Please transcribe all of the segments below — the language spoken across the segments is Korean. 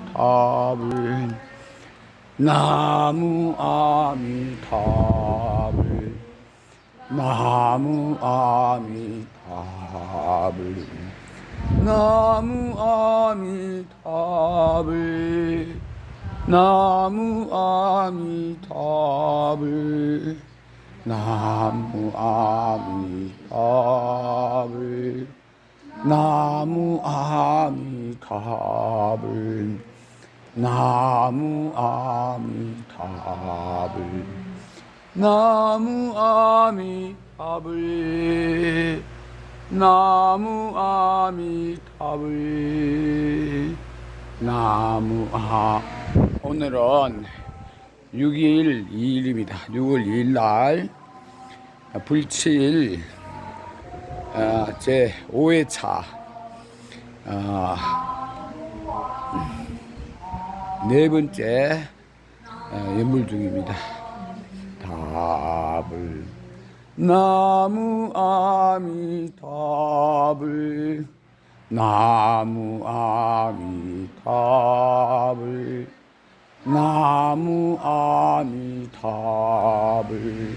아미타불 나무 아미타불 나무 아미타불 나무 아미타불 나무 아미타불 나무 아미타불 나무 아미타불 나무 아미타불 나무 아미타불 나무 아미타불 나무 아 오늘은 6일 2일입니다. 6월 2일 날 불칠 아, 제 5회차. 아, 네 번째 아, 연물 중입니다. 답을. 나무 아미 답을. 나무 아미 답을. 나무 아미 답을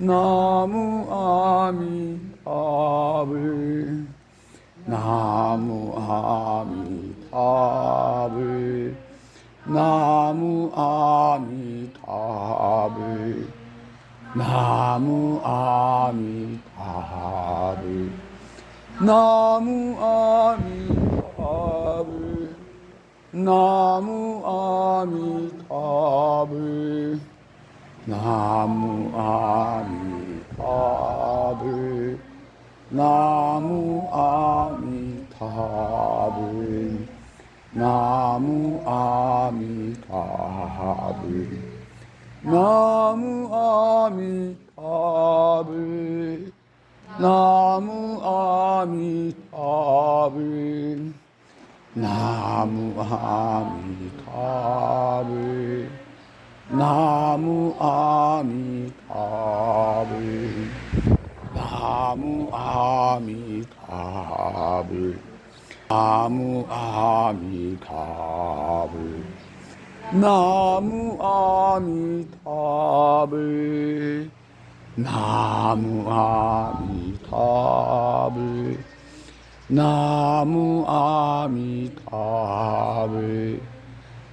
나무 아미답을 나무 아미답을 나무 아미답을 나무 아미답을 나무 아미답을 나무 아미답을 나무 아미 답을 나무 아미 답을 나무 아미 답을 나무 아미 답을 나무 아미 답을 나무 아미 답을 나무 아미답을 나무 아미답을 나무 아미답을 나무 아미답을 나무 아미답을 나무 아미답을